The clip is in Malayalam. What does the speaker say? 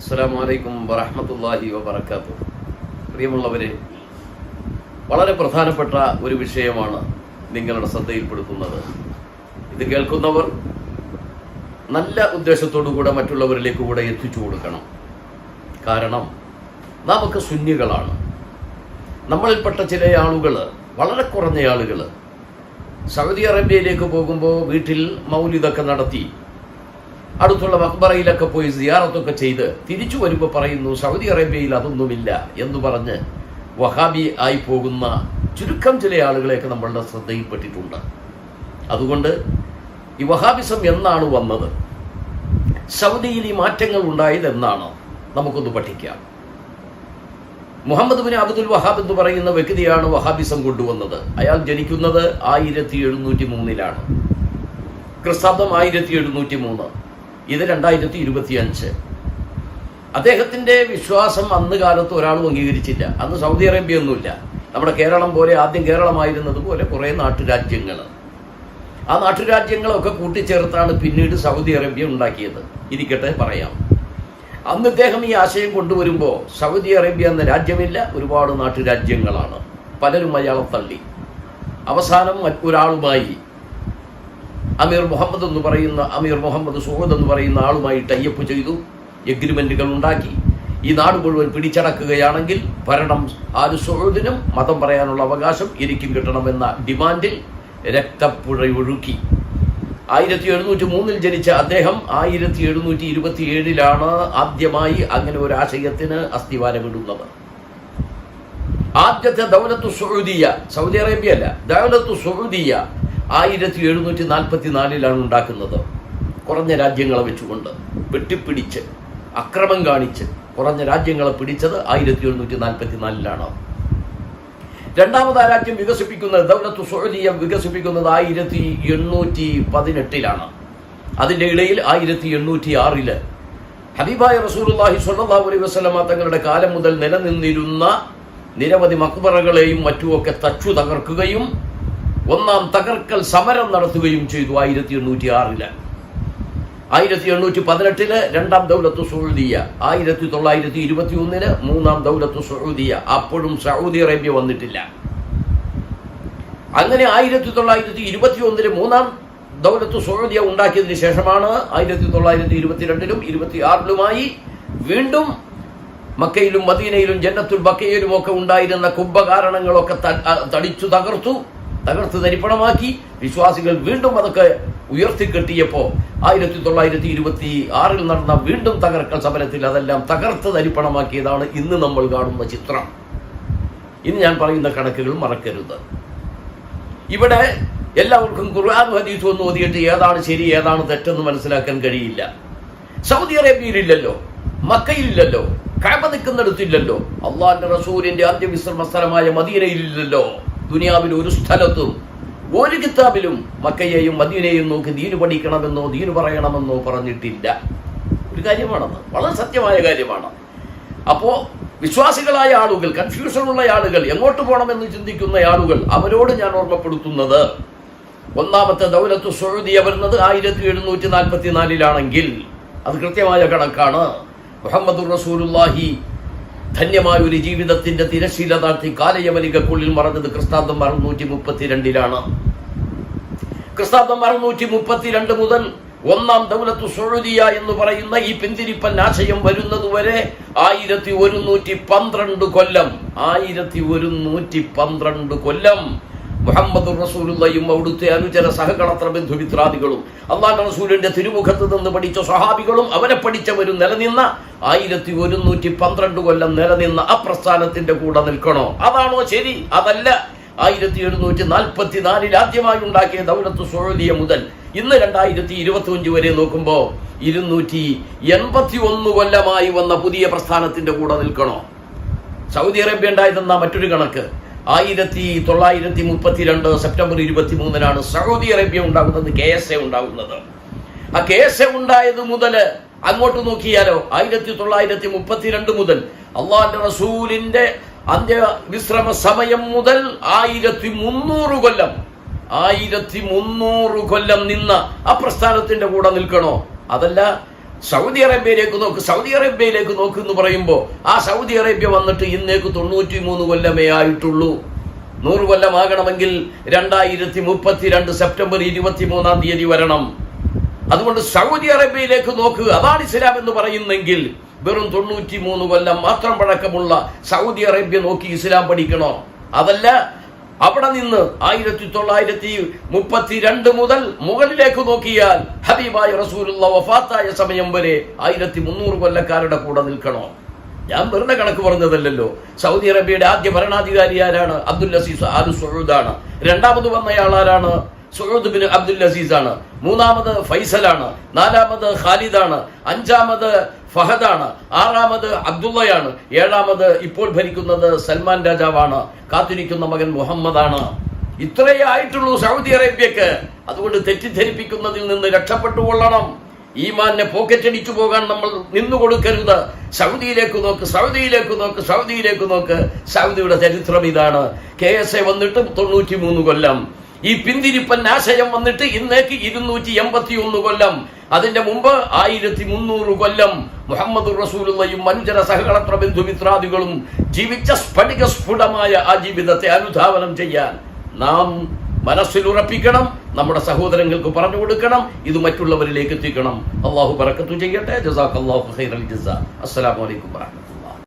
അസ്സാം വലൈക്കും വറഹമത്തല്ലാഹി വബർക്കാത്തു പ്രിയമുള്ളവരെ വളരെ പ്രധാനപ്പെട്ട ഒരു വിഷയമാണ് നിങ്ങളുടെ ശ്രദ്ധയിൽപ്പെടുത്തുന്നത്. ഇത് കേൾക്കുന്നവർ നല്ല ഉദ്ദേശത്തോടു കൂടെ മറ്റുള്ളവരിലേക്ക് കൂടെ എത്തിച്ചു കൊടുക്കണം. കാരണം നമുക്ക് ശൂന്യകളാണ് നമ്മളിൽപ്പെട്ട ചില ആളുകൾ വളരെ കുറഞ്ഞ ആളുകൾ സൗദി അറേബ്യയിലേക്ക് പോകുമ്പോൾ വീട്ടിൽ മൗലിതൊക്കെ നടത്തി അടുത്തുള്ള മക്ബറയിലൊക്കെ പോയി സിയാറത്തൊക്കെ ചെയ്ത് തിരിച്ചു വരുമ്പോൾ പറയുന്നു സൗദി അറേബ്യയിൽ അതൊന്നുമില്ല എന്ന് പറഞ്ഞ് വഹാബി ആയി പോകുന്ന ചുരുക്കം ചില ആളുകളെയൊക്കെ നമ്മളുടെ ശ്രദ്ധയിൽപ്പെട്ടിട്ടുണ്ട്. അതുകൊണ്ട് ഈ വഹാബിസം എന്നാണ് വന്നത്? സൗദിയിൽ ഈ മാറ്റങ്ങൾ ഉണ്ടായത് എന്നാണ് നമുക്കൊന്ന് പഠിക്കാം. മുഹമ്മദ് ബിൻ അബ്ദുൽ വഹാബ് എന്ന് പറയുന്ന വ്യക്തിയാണ് വഹാബിസം കൊണ്ടുവന്നത്. അയാൾ ജനിക്കുന്നത് ആയിരത്തി എഴുന്നൂറ്റി മൂന്നിലാണ്. ക്രിസ്താബ്ദം ആയിരത്തി എഴുന്നൂറ്റി മൂന്ന്. ഇത് രണ്ടായിരത്തി ഇരുപത്തി അഞ്ച് അദ്ദേഹത്തിന്റെ വിശ്വാസം അന്ന് കാലത്ത് ഒരാളും അംഗീകരിച്ചില്ല. അന്ന് സൗദി അറേബ്യ ഒന്നുമില്ല നമ്മുടെ കേരളം പോലെ ആദ്യം കേരളമായിരുന്നത് പോലെ കുറേ നാട്ടുരാജ്യങ്ങൾ ആ നാട്ടുരാജ്യങ്ങളൊക്കെ കൂട്ടിച്ചേർത്താണ് പിന്നീട് സൗദി അറേബ്യ ഉണ്ടാക്കിയത്. ഇരിക്കട്ടെ പറയാം. അന്ന് ഇദ്ദേഹം ഈ ആശയം കൊണ്ടുവരുമ്പോൾ സൗദി അറേബ്യ എന്ന രാജ്യമില്ല ഒരുപാട് നാട്ടുരാജ്യങ്ങളാണ്. പലരും അയാളെ തള്ളി. അവസാനം ഒരാളുമായി അമീർ മുഹമ്മദ് എന്ന് പറയുന്ന അമീർ മുഹമ്മദ് സുഹദ് എന്ന് പറയുന്ന ആളുമായി ടൈപ്പ് ചെയ്തു എഗ്രിമെന്റുകൾ ഉണ്ടാക്കി. ഈ നാട് മുഴുവൻ പിടിച്ചടക്കുകയാണെങ്കിൽ ഭരണം ആര് സുഹൃദിനും മതം പറയാനുള്ള അവകാശം എനിക്കും കിട്ടണമെന്ന ഡിമാൻഡിൽ രക്തപ്പുഴയൊഴുക്കി ആയിരത്തി എഴുന്നൂറ്റി മൂന്നിൽ ജനിച്ച അദ്ദേഹം ആയിരത്തി എഴുന്നൂറ്റി ഇരുപത്തി ഏഴിലാണ് ആദ്യമായി അങ്ങനെ ഒരു ആശയത്തിന് അസ്ഥിവാരമിടുന്നത്. ആദ്യത്തെ ദൗലത്തു സൗദിയ സൗദി അറേബ്യ അല്ല ദൗലത്തു സൗദിയ ആയിരത്തി എഴുന്നൂറ്റി നാൽപ്പത്തി നാലിലാണ് ഉണ്ടാക്കുന്നത്. കുറഞ്ഞ രാജ്യങ്ങളെ വെച്ചുകൊണ്ട് വെട്ടിപ്പിടിച്ച് അക്രമം കാണിച്ച് കുറഞ്ഞ രാജ്യങ്ങളെ പിടിച്ചത് ആയിരത്തി എഴുന്നൂറ്റി നാൽപ്പത്തി നാലിലാണ് രണ്ടാമത് ആ രാജ്യം വികസിപ്പിക്കുന്നത് ദൗലത്ത് സൗദിയ വികസിപ്പിക്കുന്നത് ആയിരത്തി എണ്ണൂറ്റി പതിനെട്ടിലാണ് അതിന്റെ ഇടയിൽ ആയിരത്തി എണ്ണൂറ്റി ആറിൽ ഹബീബായ റസൂലുള്ളാഹി സ്വല്ലല്ലാഹു അലൈഹി വസല്ലമ തങ്ങളുടെ കാലം മുതൽ നിലനിന്നിരുന്ന നിരവധി മക്ബറകളെയും മറ്റുമൊക്കെ തച്ചു തകർക്കുകയും ഒന്നാം തകർക്കൽ സമരം നടത്തുകയും ചെയ്തു ആയിരത്തി എണ്ണൂറ്റി ആറിൽ ആയിരത്തി എണ്ണൂറ്റി പതിനെട്ടിൽ രണ്ടാം ദൗലത്ത് സൗദിയ. ആയിരത്തി തൊള്ളായിരത്തി ഇരുപത്തി ഒന്നിന് മൂന്നാം ദൗലത്ത് സൗദിയ. അപ്പോഴും സൗദി അറേബ്യ വന്നിട്ടില്ല. അങ്ങനെ ആയിരത്തി തൊള്ളായിരത്തി ഇരുപത്തി ഒന്നിന് മൂന്നാം ദൗലത്ത് സൗദിയ ഉണ്ടാക്കിയതിന് ശേഷമാണ് ആയിരത്തി തൊള്ളായിരത്തി ഇരുപത്തിരണ്ടിലും ഇരുപത്തി ആറിലുമായി വീണ്ടും മക്കയിലും മദീനയിലും ജന്നത്തുൽ ബക്കയിലും ഒക്കെ ഉണ്ടായിരുന്ന കുംഭകാരണങ്ങളൊക്കെ തടിച്ചു തകർത്തു. തകർത്ത് തരിപ്പണമാക്കി. വിശ്വാസികൾ വീണ്ടും അതൊക്കെ ഉയർത്തിക്കെട്ടിയപ്പോൾ ആയിരത്തി തൊള്ളായിരത്തി ഇരുപത്തി ആറിൽ നടന്ന വീണ്ടും തകർക്കൽ സമരത്തിൽ അതെല്ലാം തകർത്ത് തരിപ്പണമാക്കിയതാണ് ഇന്ന് നമ്മൾ കാണുന്ന ചിത്രം. ഇന്ന് ഞാൻ പറയുന്ന കണക്കുകൾ മറക്കരുത്. ഇവിടെ എല്ലാവർക്കും ഖുർആൻ ഹദീസ് ഒന്ന് ഓതിയിട്ട് ഏതാണ് ശരി ഏതാണ് തെറ്റെന്ന് മനസ്സിലാക്കാൻ കഴിയില്ല. സൗദി അറേബ്യയിലില്ലല്ലോ മക്കയിലില്ലല്ലോ കഴമ നിൽക്കുന്നിടത്തില്ലല്ലോ അള്ളാന്റെ റസൂലിന്റെ ആദ്യ വിശ്രമ സ്ഥലമായ മദീനയിലില്ലല്ലോ. ദുനിയാവിൽ ഒരു സ്ഥലത്തും ഒരു കിതാബിലും മക്കയെയും മദീനയെയും നോക്കി ദീനു പഠിക്കണമെന്നോ ദീനു പറയണമെന്നോ പറഞ്ഞിട്ടില്ല. ഒരു കാര്യമാണത്. വളരെ സത്യമായ കാര്യമാണ്. അപ്പോൾ വിശ്വാസികളായ ആളുകൾ കൺഫ്യൂഷനുള്ള ആളുകൾ എങ്ങോട്ട് പോകണമെന്ന് ചിന്തിക്കുന്ന ആളുകൾ അവരോട് ഞാൻ ഓർമ്മപ്പെടുത്തുന്നത്. ഒന്നാമത്തെ ദൗലത്ത് സൗദിയ വരുന്നത് ആയിരത്തി എഴുന്നൂറ്റി നാൽപ്പത്തി നാലിലാണെങ്കിൽ അത് കൃത്യമായ കണക്കാണ്. മുഹമ്മദ് റസൂലുല്ലാഹി ധന്യമായ ഒരു ജീവിതത്തിന്റെ തിരശീല താഴ്ത്തി കാലയവനികക്കുള്ളിൽ മറഞ്ഞത് ക്രിസ്താബ്ദം അറുന്നൂറ്റി മുപ്പത്തിരണ്ടിലാണ് ക്രിസ്താബ്ദം അറുന്നൂറ്റി മുപ്പത്തിരണ്ട് മുതൽ ഒന്നാം ദൗലത്ത് സുഴുതിയ എന്ന് പറയുന്ന ഈ പിന്തിരിപ്പൻ ആശയം വരുന്നതുവരെ ആയിരത്തി ഒരുന്നൂറ്റി പന്ത്രണ്ട് കൊല്ലം ആയിരത്തി ഒരുന്നൂറ്റി പന്ത്രണ്ട് കൊല്ലം മുഹമ്മദ് റസൂലുള്ളയും അവിടുത്തെ അനുചര സഹകളത്ര ബന്ധുമിത്രാദികളും അള്ളാഹ് റസൂലിന്റെ തിരുമുഖത്ത് നിന്ന് പഠിച്ച സ്വഹാബികളും അവരെ പഠിച്ചവരും നിലനിന്ന ആയിരത്തി ഒരുന്നൂറ്റി പന്ത്രണ്ട് കൊല്ലം നിലനിന്ന ആ പ്രസ്ഥാനത്തിന്റെ കൂടെ നിൽക്കണോ? അതാണോ ശരി? അതല്ല. ആയിരത്തി എഴുന്നൂറ്റി നാൽപ്പത്തി നാലിൽ ആദ്യമായി ഉണ്ടാക്കിയ ദൗലത്ത് സൗദിയ മുതൽ ഇന്ന് രണ്ടായിരത്തി ഇരുപത്തി അഞ്ച് വരെ നോക്കുമ്പോൾ ഇരുന്നൂറ്റി എൺപത്തി ഒന്ന് കൊല്ലമായി വന്ന പുതിയ പ്രസ്ഥാനത്തിന്റെ കൂടെ നിൽക്കണോ? സൗദി അറേബ്യ ഉണ്ടായതെന്ന മറ്റൊരു കണക്ക്. ആയിരത്തി തൊള്ളായിരത്തി മുപ്പത്തിരണ്ട് സെപ്റ്റംബർ ഇരുപത്തി മൂന്നിനാണ് സൗദി അറേബ്യ ഉണ്ടാകുന്നത് കെ എസ് എ ഉണ്ടാകുന്നത്. ആ കെ എസ് എ ഉണ്ടായത് മുതൽ അങ്ങോട്ട് നോക്കിയാലോ ആയിരത്തി തൊള്ളായിരത്തി മുപ്പത്തിരണ്ട് മുതൽ അള്ളാന്റെ റസൂലിന്റെ അന്ത്യ വിശ്രമ സമയം മുതൽ ആയിരത്തി മുന്നൂറ് കൊല്ലം ആയിരത്തി മുന്നൂറ് കൊല്ലം നിന്ന ആ പ്രസ്ഥാനത്തിന്റെ കൂടെ നിൽക്കണോ? അതല്ല സൗദി അറേബ്യയിലേക്ക് നോക്ക് സൗദി അറേബ്യയിലേക്ക് നോക്ക് എന്ന് പറയുമ്പോൾ ആ സൗദി അറേബ്യ വന്നിട്ട് ഇന്നേക്ക് തൊണ്ണൂറ്റി മൂന്ന് കൊല്ലമേ ആയിട്ടുള്ളൂ. നൂറ് കൊല്ലമാകണമെങ്കിൽ രണ്ടായിരത്തി മുപ്പത്തിരണ്ട് സെപ്റ്റംബർ ഇരുപത്തി മൂന്നാം തീയതി വരണം. അതുകൊണ്ട് സൗദി അറേബ്യയിലേക്ക് നോക്ക് അതാണ് ഇസ്ലാം എന്ന് പറയുന്നെങ്കിൽ വെറും തൊണ്ണൂറ്റി മൂന്ന് കൊല്ലം മാത്രം പഴക്കമുള്ള സൗദി അറേബ്യ നോക്കി ഇസ്ലാം പഠിക്കണോ. അതല്ല അവിടെ നിന്ന് ആയിരത്തി തൊള്ളായിരത്തി മുപ്പത്തിരണ്ട് മുതൽ മുകളിലേക്ക് നോക്കിയാൽ ഹബീബായ റസൂലുള്ള വഫാത്തായ സമയം വരെ ആയിരത്തി മുന്നൂറ് കൊല്ലക്കാരുടെ കൂടെ നിൽക്കണോ? ഞാൻ വെറുതെ കണക്ക് പറഞ്ഞതല്ലല്ലോ. സൗദി അറേബ്യയുടെ ആദ്യ ഭരണാധികാരി ആരാണ്? അബ്ദുൽ അസീസ് ആലു സുഹൂദാണ് രണ്ടാമത് വന്നയാൾ ആരാണ് സുഹൂദ് ബിൻ അബ്ദുൽ അസീസാണ് മൂന്നാമത് ഫൈസലാണ്. നാലാമത് ഖാലിദാണ്. അഞ്ചാമത് ഫഹദാണ്. ആറാമത് അബ്ദുള്ളയാണ്. ഏഴാമത് ഇപ്പോൾ ഭരിക്കുന്നത് സൽമാൻ രാജാവാണ്. കാത്തിരിക്കുന്ന മകൻ മുഹമ്മദാണ്. ഇത്രയേ ആയിട്ടുള്ളൂ സൗദി അറേബ്യക്ക്. അതുകൊണ്ട് തെറ്റിദ്ധരിപ്പിക്കുന്നതിൽ നിന്ന് രക്ഷപ്പെട്ടുകൊള്ളണം ഈമാനെ പോക്കറ്റടിച്ചു പോകാൻ നമ്മൾ നിന്നു കൊടുക്കരുത്. സൗദിയിലേക്ക് നോക്ക് സൗദിയിലേക്ക് നോക്ക് സൗദിയിലേക്ക് നോക്ക്. സൗദിയുടെ ചരിത്രം ഇതാണ്. കെ എസ് എ വന്നിട്ട് തൊണ്ണൂറ്റി മൂന്ന് കൊല്ലം. ഈ പിന്തിരിപ്പൻ ആശയം വന്നിട്ട് ഇന്നേക്ക് ഇരുന്നൂറ്റി എൺപത്തി ഒന്ന് കൊല്ലം. അതിന്റെ മുമ്പ് ആയിരത്തി മുന്നൂറ് കൊല്ലം മുഹമ്മദ് റസൂലുള്ളയും മനുജര സഹകളത്ര ബന്ധുമിത്രാദികളും ജീവിച്ച സ്ഫടിക സ്ഫുടമായ ആ ജീവിതത്തെ അനുധാവനം ചെയ്യാൻ നാം മനസ്സിലുറപ്പിക്കണം നമ്മുടെ സഹോദരങ്ങൾക്ക് പറഞ്ഞു കൊടുക്കണം ഇത് മറ്റുള്ളവരിലേക്ക് എത്തിക്കണം. അള്ളാഹു ബറക്കത്തു ചെയ്യട്ടെ. ജസാഖ് അള്ളാഹു ജസാ. അസ്സലാമു അലൈക്കും വറഹ്മത്തുള്ളാഹി